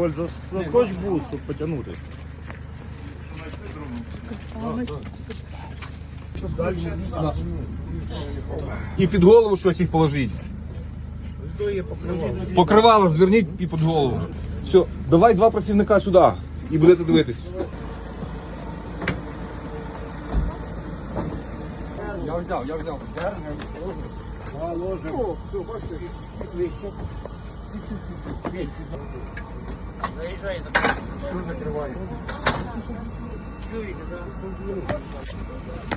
Коль, зас- заскоч бус, щоб потягнути. І під голову щось їх положіть. Покривало зверніть і під голову. Все, давай два працівника сюди і будете дивитись. Я взяв, я взяв. Заїжджай, закрывай. Чуете, да?